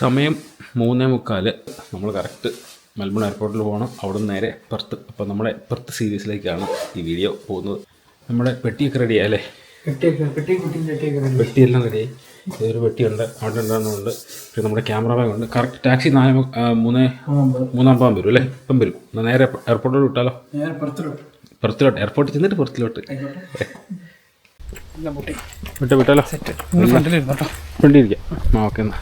സമയം മൂന്നേ മുക്കാൽ നമ്മൾ കറക്റ്റ് മെൽബൺ എയർപോർട്ടിൽ പോകണം. അവിടെ നിന്ന് നേരെ പെർത്ത്. അപ്പോൾ നമ്മുടെ പെർത്ത് സീരീസിലേക്കാണ് ഈ വീഡിയോ പോകുന്നത്. നമ്മുടെ പെട്ടിയൊക്കെ റെഡിയാ അല്ലേ. പെട്ടിയെല്ലാം റെഡിയായി ഇതൊരു പെട്ടിയുണ്ട്. അവിടെ ഉണ്ടാകുന്നുണ്ട് പിന്നെ നമ്മുടെ ക്യാമറ ബാഗ് ഉണ്ട്. കറക്റ്റ് ടാക്സി നാല് മൂന്നേ മൂന്ന് വരും അല്ലേ? ഇപ്പം വരും. എന്നാൽ നേരെ എയർപോർട്ടിലോട്ട് വിട്ടാലോ? പുറത്തിലോട്ട്. എയർപോർട്ടിൽ ചെന്നിട്ട് പുറത്തിലോട്ട്. വിട്ടോ വിട്ടാലോ? ഫ്രണ്ടിലിരുന്നോട്ടോ ഫ്രണ്ടിരിക്കാം ആ ഓക്കെ എന്നാൽ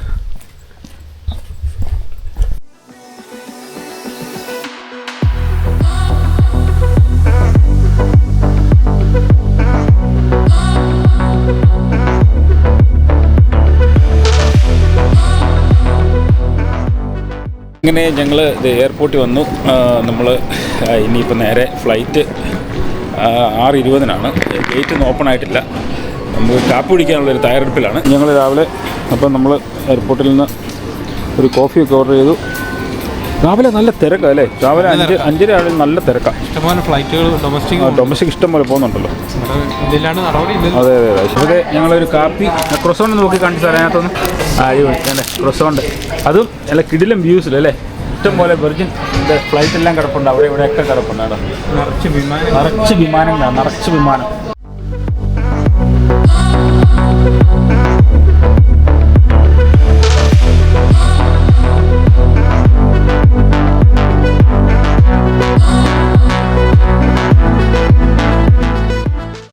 അങ്ങനെ ഞങ്ങൾ എയർപോർട്ടിൽ വന്നു. നമ്മൾ ഇനിയിപ്പോൾ നേരെ ഫ്ലൈറ്റ് ആറ് ഇരുപതിനാണ് ഗേറ്റ് ഒന്നും ഓപ്പൺ ആയിട്ടില്ല. നമുക്ക് കാപ്പി കുടിക്കാനുള്ളൊരു തയ്യാറെടുപ്പിലാണ്. ഞങ്ങൾ രാവിലെ അപ്പം നമ്മൾ എയർപോർട്ടിൽ നിന്ന് ഒരു കോഫിയൊക്കെ ഓർഡർ ചെയ്തു. രാവിലെ നല്ല തിരക്കാണ് അല്ലേ? രാവിലെ അഞ്ച് അഞ്ചര ആണ് നല്ല തിരക്കാണ് ഇഷ്ടംപോലെ ഫ്ലൈറ്റുകൾ ഡൊമസ്റ്റിക് ഡൊമസ്റ്റിക് ഇഷ്ടംപോലെ പോകുന്നുണ്ടല്ലോ. അതെ അതെ അതെ. ഇവിടെ ഞങ്ങളൊരു കാപ്പി ക്രൊസോണ്ട് നോക്കി കാണിച്ചു സാറേ അതിനകത്തൊന്ന് അടിപൊളി ക്രൊസോണ്ട് അതും നല്ല കിടിലും ഇഷ്ടം ഇഷ്ടംപോലെ വെർജിൻ ഫ്ലൈറ്റ് എല്ലാം കിടപ്പുണ്ട്. അവിടെ ഇവിടെയൊക്കെ കിടപ്പുണ്ട് നിറച്ച് വിമാനം. നിറച്ച് വിമാനങ്ങളാണ് നിറച്ച് വിമാനം.